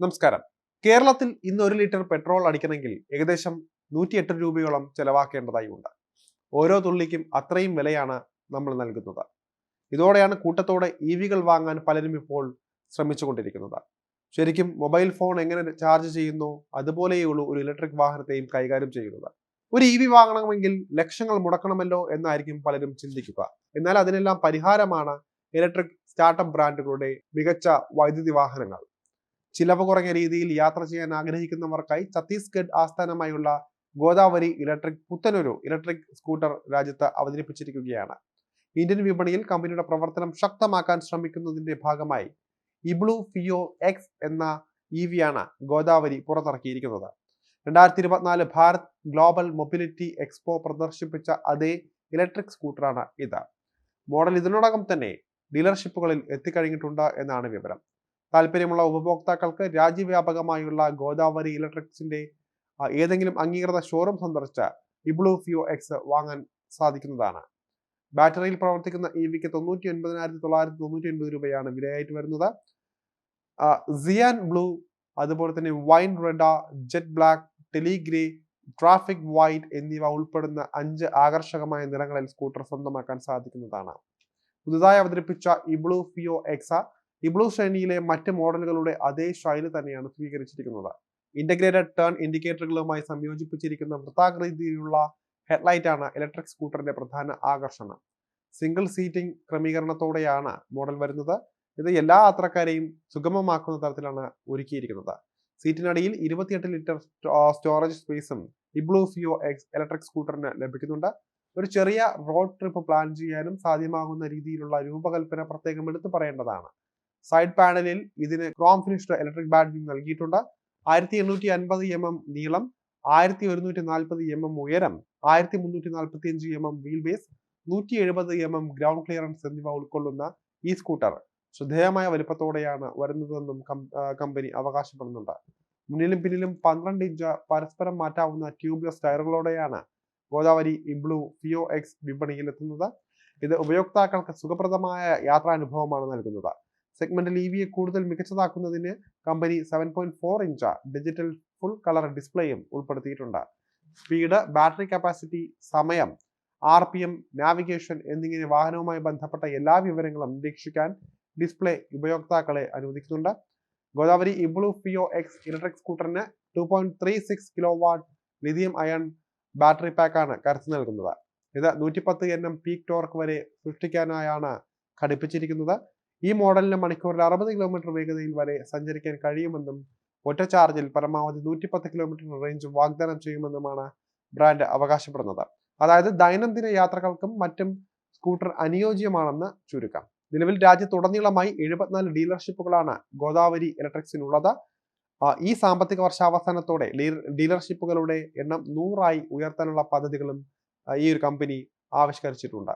നമസ്കാരം. കേരളത്തിൽ ഇന്ന് ഒരു ലിറ്റർ പെട്രോൾ അടിക്കണമെങ്കിൽ ഏകദേശം നൂറ്റിയെട്ട് രൂപയോളം ചെലവാക്കേണ്ടതായി ഉണ്ട് ഓരോ തുള്ളിക്കും അത്രയും വിലയാണ് നമ്മൾ നൽകുന്നത്. ഇതോടെയാണ് കൂട്ടത്തോടെ ഇ വികൾ വാങ്ങാൻ പലരും ഇപ്പോൾ ശ്രമിച്ചുകൊണ്ടിരിക്കുന്നത്. ശരിക്കും മൊബൈൽ ഫോൺ എങ്ങനെ ചാർജ് ചെയ്യുന്നു? അതുപോലെയുള്ള ഒരു ഇലക്ട്രിക് വാഹനത്തെയും കൈകാര്യം ചെയ്യുന്നത്. ഒരു ഇ വി വാങ്ങണമെങ്കിൽ ലക്ഷങ്ങൾ മുടക്കണമല്ലോ എന്നായിരിക്കും പലരും ചിന്തിക്കുക. എന്നാൽ അതിനെല്ലാം പരിഹാരമാണ് ഇലക്ട്രിക് സ്റ്റാർട്ടപ്പ് ബ്രാൻഡുകളുടെ മികച്ച വൈദ്യുതി വാഹനങ്ങൾ. ചിലവ് കുറഞ്ഞ രീതിയിൽ യാത്ര ചെയ്യാൻ ആഗ്രഹിക്കുന്നവർക്കായി ഛത്തീസ്ഗഡ് ആസ്ഥാനമായുള്ള ഗോദാവരി ഇലക്ട്രിക് പുത്തനൊരു ഇലക്ട്രിക് സ്കൂട്ടർ രാജ്യത്ത് അവതരിപ്പിച്ചിരിക്കുകയാണ്. ഇന്ത്യൻ വിപണിയിൽ കമ്പനിയുടെ പ്രവർത്തനം ശക്തമാക്കാൻ ശ്രമിക്കുന്നതിന്റെ ഭാഗമായി ഇബ്ലു ഫിയോ എക്സ് എന്ന ഇ വിയാണ് ഗോദാവരി പുറത്തിറക്കിയിരിക്കുന്നത്. രണ്ടായിരത്തി ഇരുപത്തിനാല് ഭാരത് ഗ്ലോബൽ മൊബിലിറ്റി എക്സ്പോ പ്രദർശിപ്പിച്ച അതേ ഇലക്ട്രിക് സ്കൂട്ടറാണ് ഇത്. മോഡൽ ഇതിനോടകം തന്നെ ഡീലർഷിപ്പുകളിൽ എത്തിക്കഴിഞ്ഞിട്ടുണ്ട് എന്നാണ് വിവരം. താല്പര്യമുള്ള ഉപഭോക്താക്കൾക്ക് രാജ്യവ്യാപകമായുള്ള ഗോദാവരി ഇലക്ട്രിക്സിന്റെ ഏതെങ്കിലും അംഗീകൃത ഷോറൂം സന്ദർശിച്ച് ഇബ്ലൂ ഫിയോ എക്സ് വാങ്ങാൻ സാധിക്കുന്നതാണ്. ബാറ്ററിയിൽ പ്രവർത്തിക്കുന്ന ഇ വിക്ക് തൊണ്ണൂറ്റി ഒൻപതിനായിരത്തി തൊള്ളായിരത്തി തൊണ്ണൂറ്റി ഒൻപത് രൂപയാണ് വിലയായിട്ട് വരുന്നത്. സിയാൻ ബ്ലൂ അതുപോലെ തന്നെ wine red jet black telegrey traffic white എന്നിവ ഉൾപ്പെടുന്ന അഞ്ച് ആകർഷകമായ നിറങ്ങളിൽ സ്കൂട്ടർ സ്വന്തമാക്കാൻ സാധിക്കുന്നതാണ്. പുതുതായി അവതരിപ്പിച്ച ഇബ്ലൂ ഫിയോ എക്സ ഇബ്ലു ശ്രേണിയിലെ മറ്റ് മോഡലുകളുടെ അതേ ശൈലി തന്നെയാണ് സ്വീകരിച്ചിരിക്കുന്നത്. ഇന്റഗ്രേറ്റഡ് ടേൺ ഇൻഡിക്കേറ്ററുകളുമായി സംയോജിപ്പിച്ചിരിക്കുന്ന വൃത്താകൃതിയിലുള്ള ഹെഡ്ലൈറ്റ് ആണ് ഇലക്ട്രിക് സ്കൂട്ടറിന്റെ പ്രധാന ആകർഷണം. സിംഗിൾ സീറ്റിംഗ് ക്രമീകരണത്തോടെയാണ് മോഡൽ വരുന്നത്. ഇത് എല്ലാ യാത്രക്കാരെയും സുഗമമാക്കുന്ന തരത്തിലാണ് ഒരുക്കിയിരിക്കുന്നത്. സീറ്റിനടിയിൽ ഇരുപത്തിയെട്ട് ലിറ്റർ സ്റ്റോറേജ് സ്പേസും ഇബ്ലൂ ഫിയോ എക്സ് ഇലക്ട്രിക് സ്കൂട്ടറിന് ലഭിക്കുന്നുണ്ട്. ഒരു ചെറിയ റോഡ് ട്രിപ്പ് പ്ലാൻ ചെയ്യാനും സാധ്യമാകുന്ന രീതിയിലുള്ള രൂപകൽപ്പന പ്രത്യേകം എടുത്തു പറയേണ്ടതാണ്. സൈഡ് പാനലിൽ ഇതിന് ക്രോം ഫിനിഷ്ഡ് ഇലക്ട്രിക് ബാറ്ററി നൽകിയിട്ടുണ്ട്. ആയിരത്തി എണ്ണൂറ്റി അൻപത് എം എം നീളം ആയിരത്തി ഒരുന്നൂറ്റി നാൽപ്പത് എം എം ഉയരം ആയിരത്തി മുന്നൂറ്റി നാൽപ്പത്തി അഞ്ച് എം എം വീൽ ബേസ് നൂറ്റി എഴുപത് എം എം ഗ്രൗണ്ട് ക്ലിയറൻസ് എന്നിവ ഉൾക്കൊള്ളുന്ന ഈ സ്കൂട്ടർ ശ്രദ്ധേയമായ വലിപ്പത്തോടെയാണ് വരുന്നതെന്നും കമ്പനി അവകാശപ്പെടുന്നുണ്ട്. മുന്നിലും പിന്നിലും പന്ത്രണ്ട് ഇഞ്ച് പരസ്പരം മാറ്റാവുന്ന ട്യൂബ്ലെസ് ടയറുകളോടെയാണ് ഗോദാവരി ഇബ്ലു ഫിയോ എക്സ് വിപണിയിൽ എത്തുന്നത് ഇത് ഉപയോക്താക്കൾക്ക് സുഖപ്രദമായ യാത്രാനുഭവമാണ് നൽകുന്നത്. സെഗ്മെന്റിൽ ഇ വിയെ കൂടുതൽ മികച്ചതാക്കുന്നതിന് company seven point four inch digital full colour ഡിസ്പ്ലേയും ഉൾപ്പെടുത്തിയിട്ടുണ്ട്. സ്പീഡ് ബാറ്ററി കപ്പാസിറ്റി സമയം ആർ പി എം നാവിഗേഷൻ എന്നിങ്ങനെ വാഹനവുമായി ബന്ധപ്പെട്ട എല്ലാ വിവരങ്ങളും നിരീക്ഷിക്കാൻ ഡിസ്പ്ലേ ഉപയോക്താക്കളെ അനുവദിക്കുന്നുണ്ട്. Godavari Eblu Feo X electric സ്കൂട്ടറിന് two point three six kilowatt lithium ion battery പാക്കാണ് കരുത്ത് നൽകുന്നത്. ഇത് നൂറ്റിപ്പത്ത് എൻ എം പീക്ക് ടോർക്ക് വരെ സൃഷ്ടിക്കാനായാണ് ഘടിപ്പിച്ചിരിക്കുന്നത്. ഈ മോഡലിന് മണിക്കൂറിൽ അറുപത് കിലോമീറ്റർ വേഗതയിൽ വരെ സഞ്ചരിക്കാൻ കഴിയുമെന്നും ഒറ്റ ചാർജിൽ പരമാവധി നൂറ്റിപ്പത്ത് കിലോമീറ്റർ റേഞ്ച് വാഗ്ദാനം ചെയ്യുമെന്നുമാണ് ബ്രാൻഡ് അവകാശപ്പെടുന്നത്. അതായത് ദൈനംദിന യാത്രകൾക്കും മറ്റും സ്കൂട്ടർ അനുയോജ്യമാണെന്ന് ചുരുക്കം. നിലവിൽ രാജ്യത്തുടനീളമായി എഴുപത്തിനാല് ഡീലർഷിപ്പുകളാണ് ഗോദാവരി ഇലക്ട്രിക്സിനുള്ളത് ഈ സാമ്പത്തിക വർഷാവസാനത്തോടെ ഡീലർഷിപ്പുകളുടെ എണ്ണം നൂറായി ഉയർത്താനുള്ള പദ്ധതികളും ഈ ഒരു കമ്പനി ആവിഷ്കരിച്ചിട്ടുണ്ട്.